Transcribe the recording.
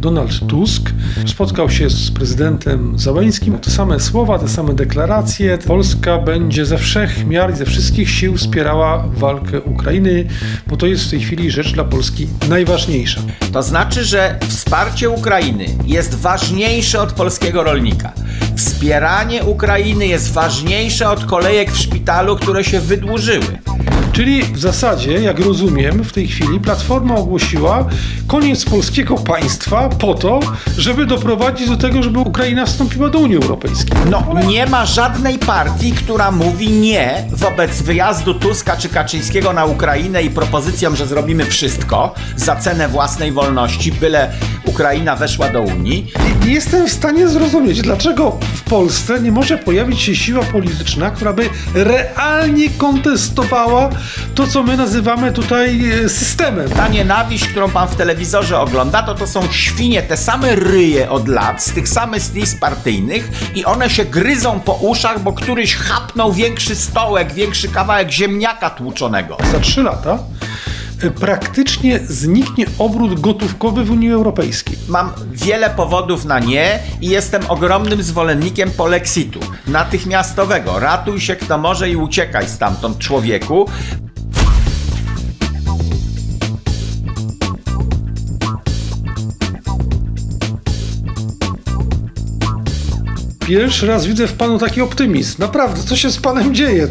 Donald Tusk spotkał się z prezydentem Załęskim. Te same słowa, te same deklaracje. Polska będzie ze wszech miar i ze wszystkich sił wspierała walkę Ukrainy, bo to jest w tej chwili rzecz dla Polski najważniejsza. To znaczy, że wsparcie Ukrainy jest ważniejsze od polskiego rolnika. Wspieranie Ukrainy jest ważniejsze od kolejek w szpitalu, które się wydłużyły. Czyli w zasadzie, jak rozumiem, w tej chwili Platforma ogłosiła koniec polskiego państwa po to, żeby doprowadzić do tego, żeby Ukraina wstąpiła do Unii Europejskiej. No, nie ma żadnej partii, która mówi nie wobec wyjazdu Tuska czy Kaczyńskiego na Ukrainę i propozycjom, że zrobimy wszystko za cenę własnej wolności, byle Ukraina weszła do Unii. Nie jestem w stanie zrozumieć, dlaczego w Polsce nie może pojawić się siła polityczna, która by realnie kontestowała to, co my nazywamy tutaj e, systemem. Ta nienawiść, którą pan w telewizorze ogląda, to to są świnie, te same ryje od lat, z tych samych list partyjnych i one się gryzą po uszach, bo któryś chapnął większy stołek, większy kawałek ziemniaka tłuczonego. Za trzy lata praktycznie zniknie obrót gotówkowy w Unii Europejskiej. Mam wiele powodów na nie i jestem ogromnym zwolennikiem polexitu. Natychmiastowego. Ratuj się kto może i uciekaj stamtąd człowieku. Pierwszy raz widzę w panu taki optymizm. Naprawdę, co się z panem dzieje?